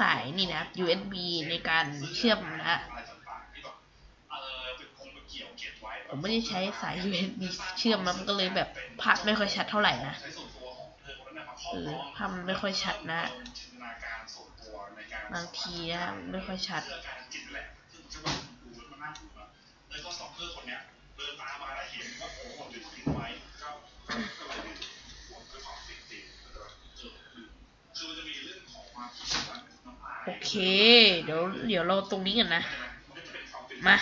สายนี่นะ USB ในการเชื่อมนะผมไม่ได้ใช้สาย USB เชื่อมมันก็เลยแบบภาพไม่ค่อยชัดเท่าไหร่นะเออภาพมันไม่ค่อยชัดนะบางทีนะไม่ค่อยชัด โอเค เดี๋ยวเดี๋ยวเราตรงนี้กันนะ มา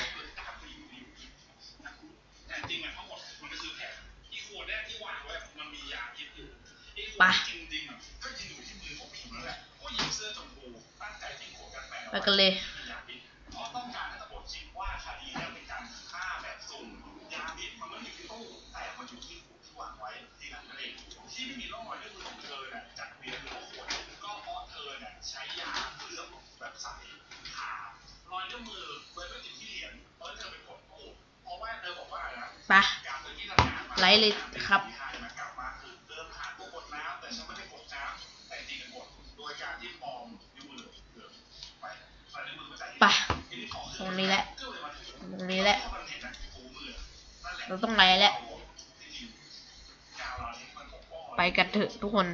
ไปไปกันเลย เราต้องไลฟ์แล้ว ไปกันเถอะทุกคน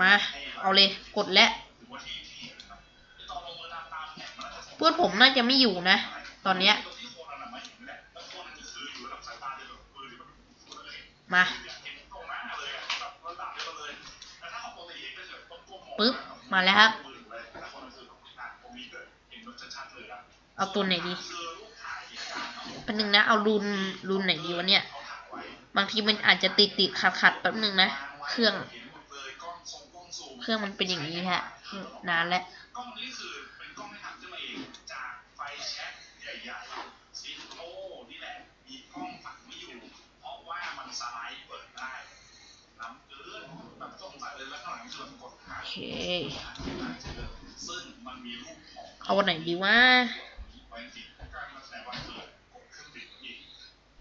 มา เอาเลย กดแล้วเพื่อนผมน่าจะไม่อยู่นะ ตอนเนี้ย มาปึ๊บ มาแล้วครับ เอาตัวไหนดี เป็นหนึ่งนะ เอารูนรูนไหนดีวะเนี่ย บางทีมันอาจจะติดติดขัดขัดแป๊บนึงนะ เครื่อง เครื่องมันเป็นอย่างนี้ฮะ นานแล้ว ว่ามันสไลด์เปิดได้น้ำเกลือแบบต้องใส่เลยแล้วข้างหลังคือมันกดหาโอเคซึ่งมันมีรูปของเอาวันไหนดีวะไว้ติดการมาแสดงว่าเกิดกดเครื่องบิดอีก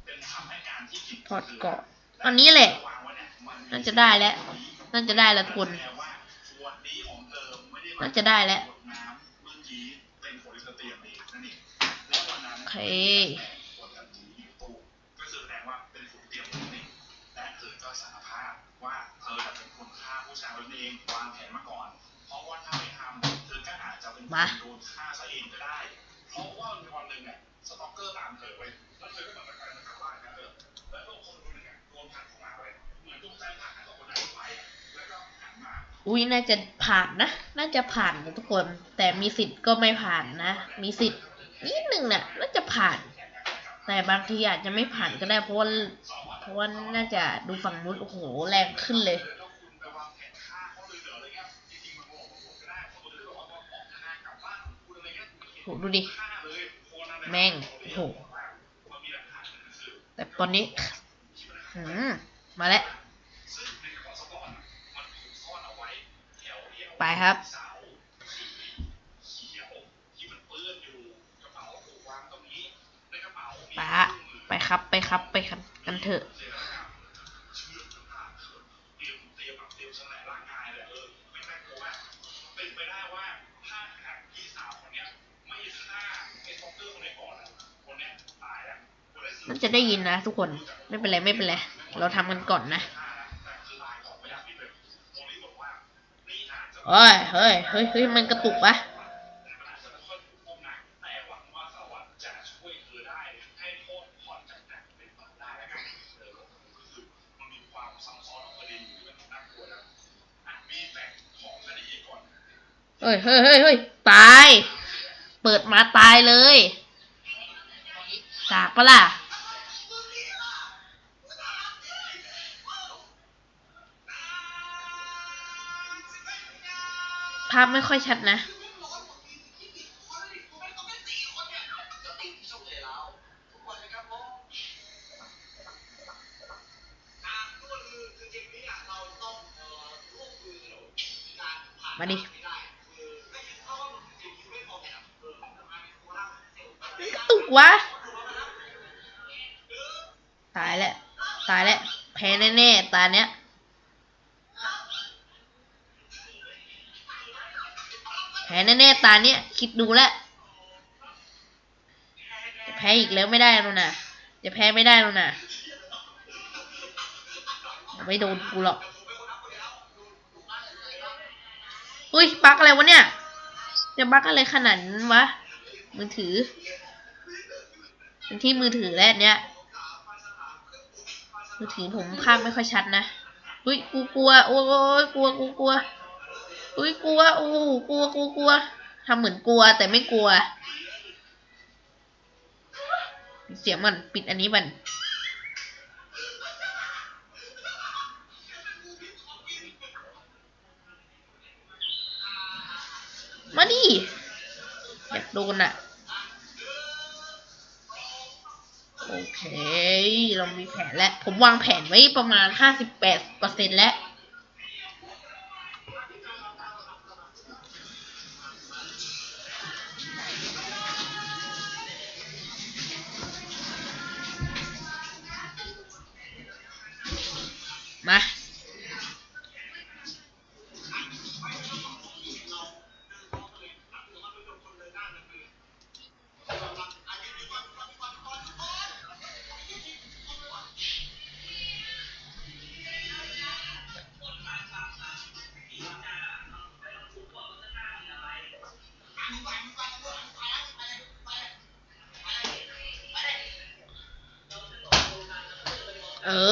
เป็นคำให้การที่ผิดถอดเกาะอันนี้แหละวางไว้เนี่ยมันน่าจะได้แล้ว น่าจะได้แล้วทุกคนแปลว่าวันนี้ของเธอไม่ได้น่าจะได้แล้วกดน้ำเมื่อกี้เป็นโพลิสเตียนเองนั่นเองแล้ววันนั้นโอเค ว่าเธอจะเป็นคนฆ่าผู้ชายคนนี้เองวางแผนมาก่อน เพราะว่าถ้าไม่ทำเธอก็อาจจะเป็นคนมาโดนฆ่าซะเองก็ได้ เพราะว่ามีวันหนึ่งเนี่ยสต็อกเกอร์ตามเธอไว้แล้วเธอก็เหมือนกับการกลับบ้านนะเออแล้วก็คนคนหนึ่งอะโดนผลักเข้ามาไว้เหมือนดวงใจผลักให้กับคนนั้นไว้อะแล้วก็หันมาอุ้ยน่าจะผ่านนะ น่าจะผ่านนะทุกคน แต่มีสิทธิ์ก็ไม่ผ่านนะ มีสิทธิ์นิดหนึ่งน่ะน่าจะผ่าน แต่บางทีอาจจะไม่ผ่านก็ได้เพราะว่า เพราะว่าน่าจะดูฝั่งนู้นโอ้โหแรงขึ้นเลยแล้วคุณไปวางแผนฆ่าเขาเลยเหรออะไรเงี้ยจริงๆมันบอกว่าผมก็ได้เขาจะได้บอกว่าออกทางกลับบ้านคุณอะไรเงี้ยโหดูดิ แม่งโอ้โหแต่ตอนนี้หืมมาแล้ว ไปครับไปฮะไปครับ ไปครับ ไปกันกับ กายเลยเออไม่น่ากลัวมากเป็นไปได้ว่าถ้าหากพี่สาวคนเนี้ยไม่ฆ่าไอ้ซ็อกเกอร์คนนี้ก่อนอะคนเนี้ยตายแล้วคนไหนซื้อน่าจะได้ยินนะทุกคน ไม่เป็นไร ไม่เป็นไร เราทำกันก่อนนะเฮ้ย เฮ้ย เฮ้ยเฮ้ยมันกระตุกปะ เฮ้ยเฮ้ยเฮ้ยเฮ้ยตาย เปิดมาตายเลยจากปะล่ะภาพไม่ค่อยชัดนะ มาดิ วะ ตายแล้ว ตายแล้ว แพ้แน่ๆ ตาเนี้ย แพ้แน่ๆ ตาเนี้ย คิดดูแล้วจะแพ้อีกแล้วไม่ได้แล้วนะจะแพ้ไม่ได้แล้วนะไม่โดนกูหรอก อุ้ยบั๊กอะไรวะเนี่ย จะบั๊กอะไรขนาดนั้นวะมือถือ เป็นที่มือถือแล้วเนี้ย มือถือผมภาพไม่ค่อยชัดนะ อุ้ยกูกลัว โอ้ยกลัวกูกลัว อุ้ยกลัว โอ้กลัวกูกลัวทำเหมือนกลัวแต่ไม่กลัว เสียงมันปิดอันนี้มันมาดิอยากโดนอะ โอเค เรามีแผนแล้วผมวางแผนไว้ประมาณห้าสิบแปดเปอร์เซ็นต์แล้ว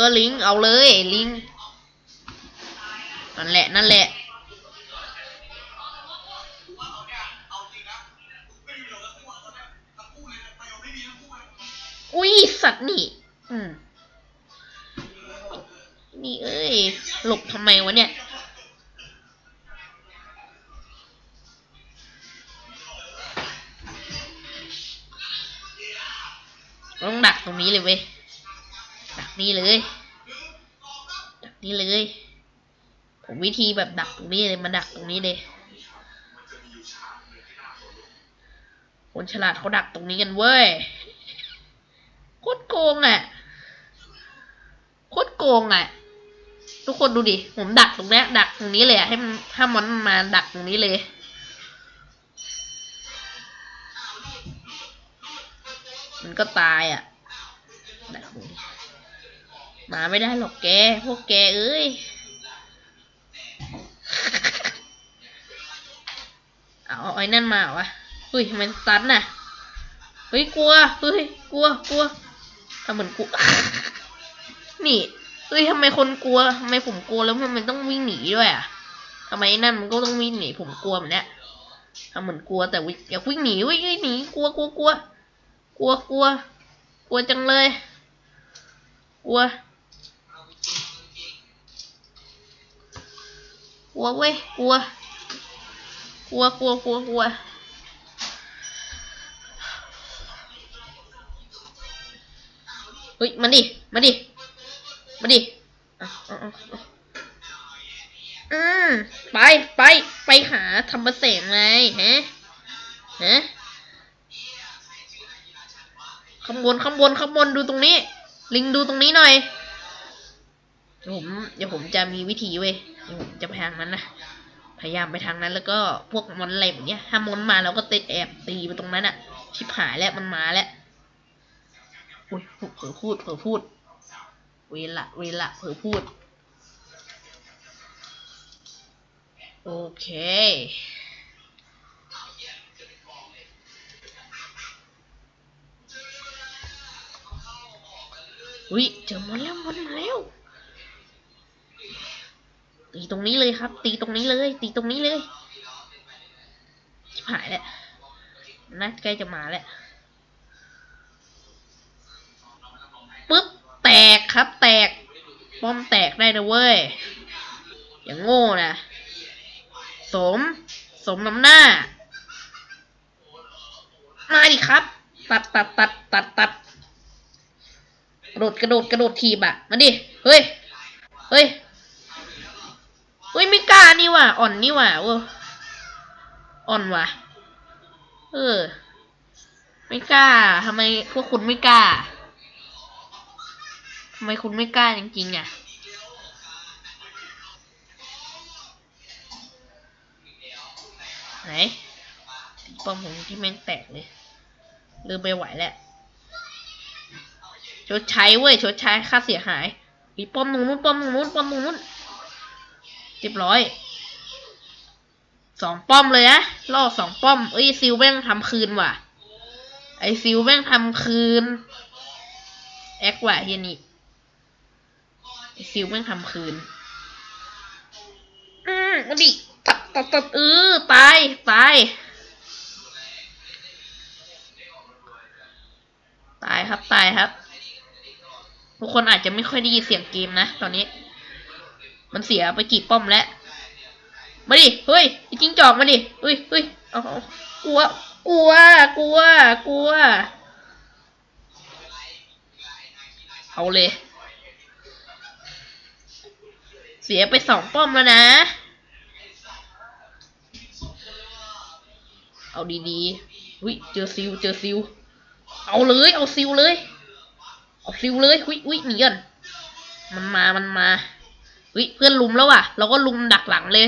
ออลิงเอาเลยลิงนั่นแหละ นั่นแหละอุ้ยสัตว์นี่ อืมนี่เอ้ย หลบทำไมวะเนี่ย ต้องดักตรงนี้เลยเว้ย นี่เลยดักนี่เลย ผมวิธีแบบดักตรงนี้เลยมาดักตรงนี้เลย คนฉลาดเขาดักตรงนี้กันเว้ยโคตรโกงอะโคตรโกงอะทุกคนดูดิ ผมดักตรงนี้ดักตรงนี้เลยอะให้มันถ้ามันมาดักตรงนี้เลย มันก็ตายอะ มาไม่ได้หรอกแก พวกแกเอ้ย เอาไอ้นั่นมาเหรอวะเฮ้ยทำไมสตันน่ะ เฮ้ยกลัว เฮ้ยกลัวกลัวทำเหมือนกูนี่เฮ้ยทำไมคนกลัวทำไมผมกลัวแล้วทำไมต้องวิ่งหนีด้วยอะทำไมไอ้นั่นมันก็ต้องวิ่งหนีผมกลัวแบบเนี้ยทำเหมือนกลัวแต่วิอย่าวิ่งหนีวิ่งหนีกลัวกลัวกลัวกลัวกลัวกลัวจังเลยกลัว ก ลัวเว้ยกลัว กลัวกลัวกลัวกลัวเฮ้ยมาดิมาดิมาดิอืมไปไปไปหาธรรมเสงไงฮะฮะข้างบนข้างบนข้างบนดูตรงนี้ ลิงดูตรงนี้หน่อย เดี๋ยวผมเดี๋ยวผมจะมีวิธีเว้ยเดี๋ยวผมจะไปทางนั้นนะพยายามไปทางนั้น แล้วก็พวกมอนอะไรแบบเนี้ยถ้ามอนมาเราก็ติดแอบตีไปตรงนั้นอะชิบหายแล้วมันมาแล้วอุ้ยเผลอพูดเผลอพูด เวละเวละเผลอพูด โอเคอุ้ยเจอมอนแล้วมอนมาแล้ว ตีตรงนี้เลยครับ ตีตรงนี้เลย ตีตรงนี้เลยหายแล้วน่าใกล้จะมาแล้วปึ๊บแตกครับ แตกป้อมแตกได้นะเว้ย อย่างโง่นะ สม สมน้ำหน้า มาดิครับ ตัดตัดตัดตัดตัดกระโดดกระโดดกระโดดทีบอะมาดิ เฮ้ย เฮ้ย เฮ้ยไม่กล้านี่ว่ะอ่อนนี่ว่ะเว้อ่อนว่ะ เออ ไม่กล้าทำไมพวกคุณไม่กล้าทำไมคุณไม่กล้าจริงๆอะไหนป้อมผมที่แม่งแตกเลยลืมไปไหวแล้วชดใช้เว้ยชดใช้ค่าเสียหายอีป้อมตรงนู้นป้อมตรงนู้นป้อมตรงนู้น เรียบร้อยสองป้อมเลยนะล่อสองป้อมเอ้ยซิลแม่งทำคืนว่ะ ไอซิลแม่งทำคืนแอคว่ะเฮียนี่ไอซิลแม่งทำคืนอืมมาดิตัดตัดตัดเออตายตายตายครับตายครับ ทุกคนอาจจะไม่ค่อยได้ยินเสียงเกมนะ ตอนนี้ มันเสียไปกี่ป้อมแล้วมาดิเฮ้ยจิ้งจอกมาดิเฮ้ยเฮ้ยเอากลัว กลัว กลัว กลัว เอาเลย เสียไปสองป้อมแล้วนะ เอาดีๆอุ้ยเจอซิว เจอซิว เอาเลย เอาซิวเลย เอาซิวเลยอุ้ยอุ้ยหนีก่อนมันมา มันมา อุ้ยเพื่อนลุมแล้วว่ะ เราก็ลุมดักหลังเลย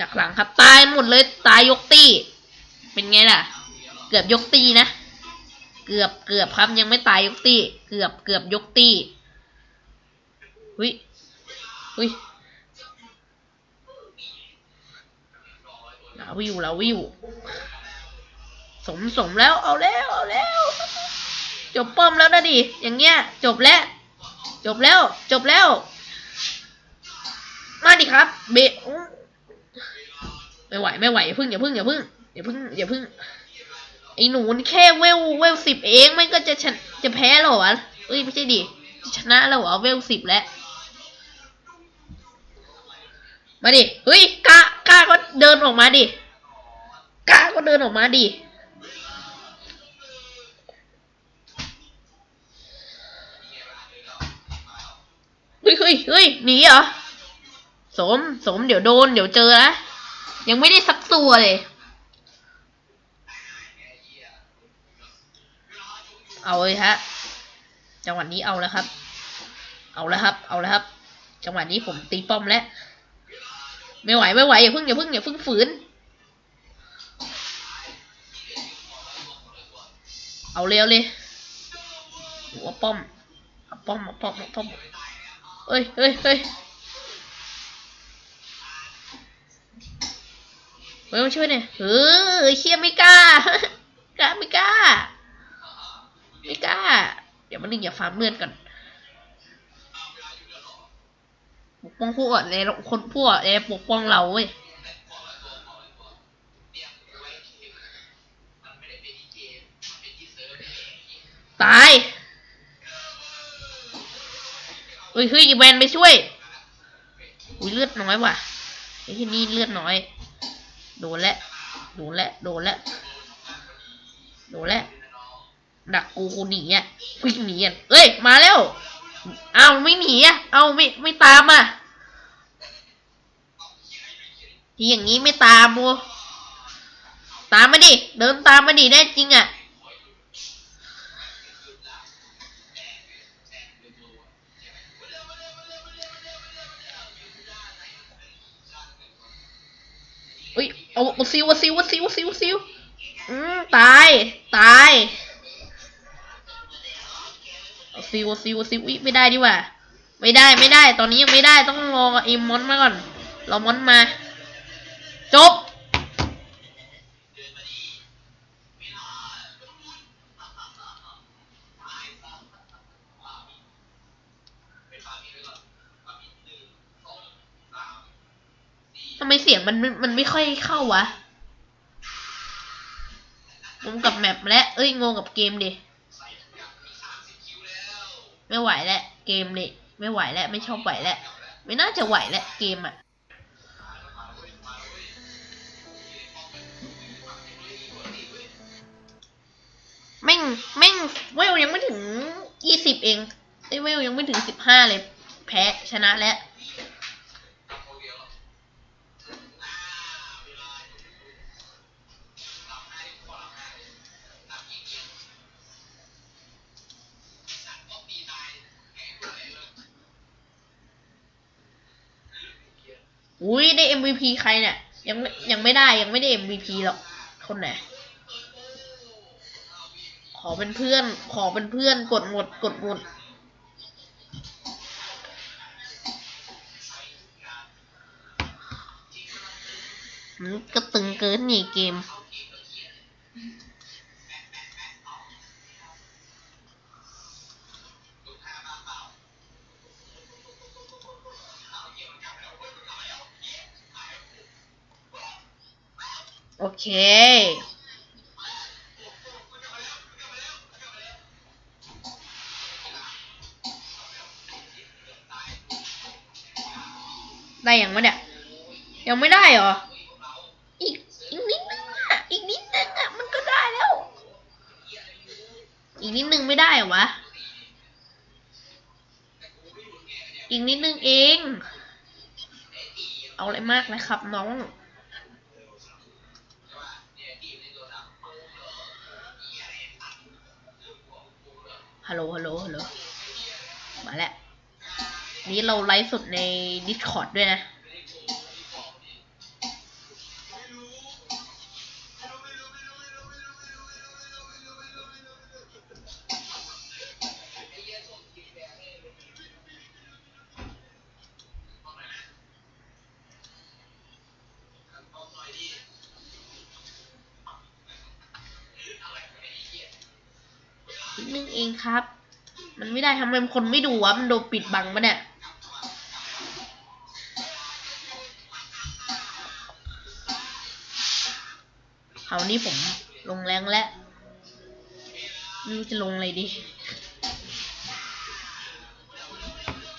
ดักหลังครับ ตายหมดเลย ตายยกตี้ เป็นไงล่ะ เกือบยกตีนะ เกือบเกือบครับยังไม่ตายยกตีเกือบเกือบยกตี้อุ้ยอุ้ยลาวิวลาวิวสมสมแล้วเอาแล้วเอาแล้ว จบป้อมแล้วนะดิอย่างเงี้ย จบแล้ว จบแล้ว จบแล้ว มาดิครับ เบะไม่ไหวไม่ไหวอย่าพึ่งอย่าพึ่งอย่าพึ่งอย่าพึ่งอย่าพึ่งไอ้หนูนี่แค่เวลเวลสิบเองไม่ก็จะชนะจะแพ้หรอวะเอ้ยไม่ใช่ดิชนะแล้วเหรอเวลสิบแล้วมาดิเฮ้ยกากาก็เดินออกมาดิกาก็เดินออกมาดิ ฮ้ยเฮ้ยเฮ้ยหนีเหรอสมสมเดี๋ยวโดน เดี๋ยวเจอนะยังไม่ได้สักตัวเลย เอาเลยฮะ จังหวะนี้เอาแล้วครับ เอาแล้วครับ เอาแล้วครับ จังหวะนี้ผมตีป้อมแล้ว ไม่ไหวไม่ไหวอย่าพิ่งอย่าพิ่งอย่าพิ่งฝืน เอาเร็วเลยหัวป้อมเอาป้อมป้อมอาป้อม เฮ้ยเฮ้ยเฮ้ยเฮ้ยมาช่วยหน่อยเออเชี่ยไม่กล้ากล้าไม่กล้า ไม่กล้า เดี๋ยวมันนึงอย่าฟาร์มเลือดก่อนปกป้องผู้อ่อนแอคนผู้อ่อนแอปกป้องเราเว้ยตาย ฮ้ยเฮ้ยอีแวนไปช่วย อุ้ยเลือดน้อยว่ะไอ้ที่นี่เลือดน้อย โดนแล้วโดนแล้วโดนแล้วโดนแล้วดักกูกูหนีอะวิ่งหนีอะเอ้ยมาแล้วเอาไม่หนีอะเอาไม่ไม่ตามอะทีอย่างนี้ไม่ตามโมตามมาดิเดินตามมาดิแน่จริงอะ เอาเอาซิวเอาซิวเอาซิวเอาซิวเอาซิวอืมตาย ตายเอาซิวเอาซิวเอาซิวอุ้ยไม่ได้ดีกว่า ไม่ได้ไม่ได้ ตอนนี้ยังไม่ได้ต้องรอไอ้มอนมาก่อน รอมอนมา จบ ทำไมเสียงมันมันไม่ค่อยเข้าวะงงกับแมปและ เอ้ยงงกับเกมดิไม่ไหวแล้วเกมดิไม่ไหวแล้วไม่ชอบไหวแล้วไม่น่าจะไหวแล้วเกมอะแม่งแม่งเวลยังไม่ถึงยี่สิบเองไอ้ยเวลยังไม่ถึงสิบห้าเลย แพ้ชนะแล้ว อุ้ยได้ MVP ใครเนี่ย ยังยังไม่ได้ยังไม่ได้ MVP หรอกคนไหนขอเป็นเพื่อน ขอเป็นเพื่อนกดหมดกดหมดก็ตึงเกินนี่เกม เค ได้ยังวะเนี่ย ยังไม่ได้เหรอ อีกอีกนิดนึงอะ อีกนิดนึงอะ มันก็ได้แล้ว อีกนิดนึงไม่ได้เหรอวะ อีกนิดนึงเอง เอาอะไรมากนะครับน้อง ฮัลโหล ฮัลโหล ฮัลโหล มาแล้ว นี้เราไลฟ์สดใน Discord ด้วยนะ เองครับ มันไม่ได้ทำไมคนไม่ดูวะมันโดนปิดบังปะเนี่ยเอานี่ผมลงแรงแล้วไม่รู้จะลงอะไรดี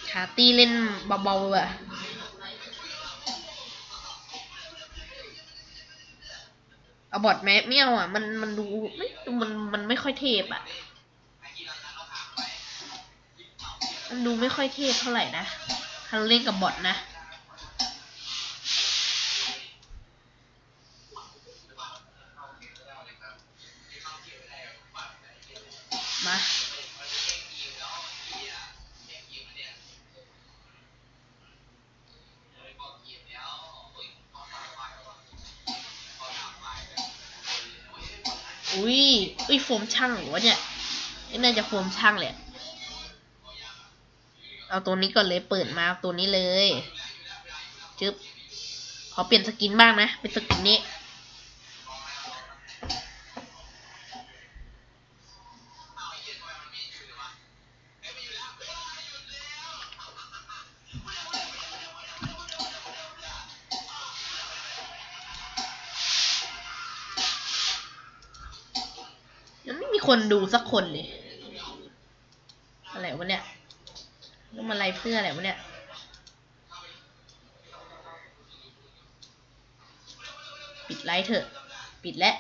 ชาตีเล่นเบาๆอะเอาบอดแมไม่เอาอะ มันมันดูไม่มันมันไม่ค่อยเทพอะ ดูไม่ค่อยเทพเท่าไหร่นะถ้าเล่นกับบอทนะ มาอุ้ยอุ้ยโฟมช่างเหรอเนี่ยนี่น่าจะโฟมช่างแหละ เอาตัวนี้ก่อนเลยเปิดมาตัวนี้เลยจึ๊บขอเปลี่ยนสกินบ้างนะ เป็นสกินนี้ยังไม่มีคนดูสักคนเลย อะไรวะเนี่ย ต้องมาไล่เพื่ออะไรวะเนี่ยปิดไลท์เถอะ ปิดแล้ว